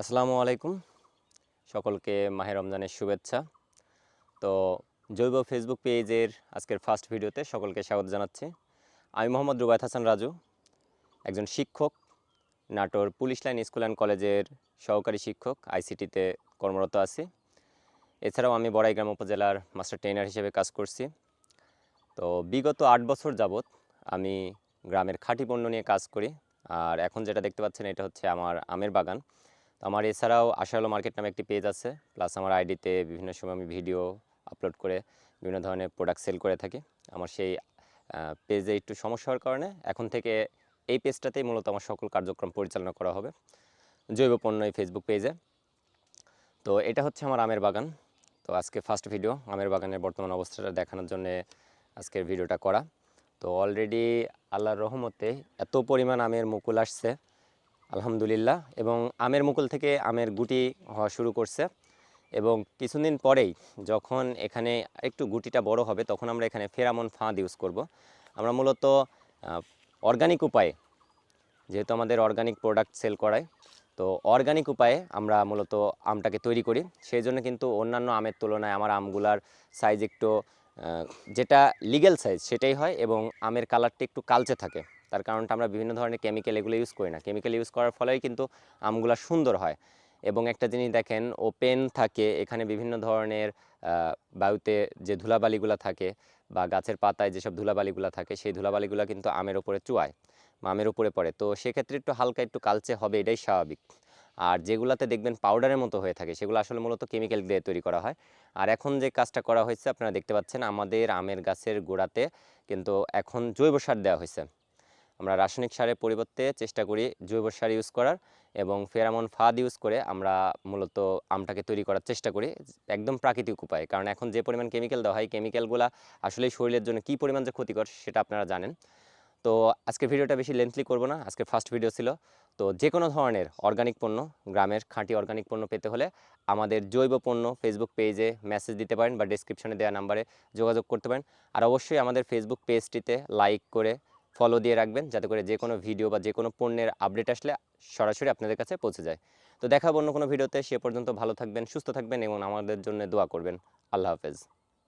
আসসালামু আলাইকুম। সকলকে মাহে রমজানের শুভেচ্ছা। তো জৈব ফেসবুক পেজের আজকের ফার্স্ট ভিডিওতে সকলকে স্বাগত জানাচ্ছি। আমি মোহাম্মদ রুবায়ত হাসান রাজু, একজন শিক্ষক, Natore police line school and কলেজের সহকারী শিক্ষক, আইসিটিতে কর্মরত আছি। এছাড়াও আমি বড়াইগ্রাম উপজেলার মাস্টার ট্রেনার হিসেবে কাজ করছি। তো বিগত আট বছর যাবৎ আমি গ্রামের খাঁটি পণ্য নিয়ে কাজ করি। আর এখন যেটা দেখতে পাচ্ছেন, এটা হচ্ছে আমার আমের বাগান। তো আমার এছাড়াও আশালো মার্কেট নামে একটি পেজ আছে। প্লাস আমার আইডিতে বিভিন্ন সময় আমি ভিডিও আপলোড করে বিভিন্ন ধরনের প্রোডাক্ট সেল করে থাকি। আমার সেই পেজে একটু সমস্যা হওয়ার কারণে এখন থেকে এই পেজটাতেই মূলত আমার সকল কার্যক্রম পরিচালনা করা হবে জৈব পণ্য এই ফেসবুক পেজে তো এটা হচ্ছে আমার আমের বাগান। তো আজকে ফার্স্ট ভিডিও আমের বাগানের বর্তমান অবস্থাটা দেখানোর জন্য আজকের ভিডিওটা করা। তো অলরেডি আল্লাহর রহমতে এত পরিমাণ আমের মুকুল আসছে। আলহামদুলিল্লাহ। এবং আমের মুকুল থেকে আমের গুটি হওয়া শুরু করছে। এবং কিছুদিন পরেই যখন এখানে একটু গুটিটা বড় হবে, তখন আমরা এখানে ফেরামন ফাঁদ ইউজ করব। আমরা মূলত অর্গানিক উপায়ে, যেহেতু আমাদের অর্গানিক প্রোডাক্ট সেল করায়, তো অর্গানিক উপায়ে আমরা মূলত আমটাকে তৈরি করি। সেই জন্য কিন্তু অন্যান্য আমের তুলনায় আমার আমগুলার সাইজ একটু যেটা লিগ্যাল সাইজ সেটাই হয় এবং আমের কালারটা একটু কালচে থাকে। তার কারণটা আমরা বিভিন্ন ধরনের কেমিক্যাল এগুলো ইউজ করি না। কেমিক্যাল ইউজ করার ফলেই কিন্তু আমগুলা সুন্দর হয়। এবং একটা জিনিস দেখেন ওপেন থাকে, এখানে বিভিন্ন ধরনের বায়ুতে যে ধুলাবালিগুলো থাকে বা গাছের পাতায় যেসব ধুলাবালিগুলো থাকে, সেই ধুলাবালিগুলো কিন্তু আমের উপরে চুয়ায়, আমের উপরে পড়ে। তো সেক্ষেত্রে একটু হালকা একটু কালচে হবে, এটাই স্বাভাবিক। আর যেগুলাতে দেখবেন পাউডারের মতো হয়ে থাকে, সেগুলো আসলে মূলত কেমিক্যাল দিয়ে তৈরি করা হয়। আর এখন যে কাজটা করা হয়েছে, আপনারা দেখতে পাচ্ছেন, আমাদের আমের গাছের গোড়াতে কিন্তু এখন জৈব সার দেওয়া হয়েছে। আমরা রাসায়নিক সারের পরিবর্তে চেষ্টা করি জৈব সার ইউজ করার এবং ফেরামন ফাদ ইউজ করে আমরা মূলত আমটাকে তৈরি করার চেষ্টা করি, একদম প্রাকৃতিক উপায়ে। কারণ এখন যে পরিমাণ কেমিক্যাল দেওয়া হয় কেমিক্যালগুলো আসলে শরীরের জন্য কী পরিমাণ যে ক্ষতিকর সেটা আপনারা জানেন। তো আজকের ভিডিওটা বেশি লেন্থলি করব না আজকে ফার্স্ট ভিডিও ছিল। তো যে কোনো ধরনের অর্গানিক পণ্য, গ্রামের খাঁটি অর্গানিক পণ্য পেতে হলে আমাদের জৈব পণ্য ফেসবুক পেজে মেসেজ দিতে পারেন বা ডিসক্রিপশনে দেওয়া নাম্বারে যোগাযোগ করতে পারেন। আর অবশ্যই আমাদের ফেসবুক পেজটিতে লাইক করে ফলো দিয়ে রাখবেন যাতে করে যে কোনো ভিডিও বা যে কোনো পণ্যের আপডেট আসলে সরাসরি আপনাদের কাছে পৌঁছে যায়। তো দেখাবো অন্য কোনো ভিডিওতে সে পর্যন্ত ভালো থাকবেন, সুস্থ থাকবেন এবং আমাদের জন্য দোয়া করবেন। আল্লাহ হাফেজ।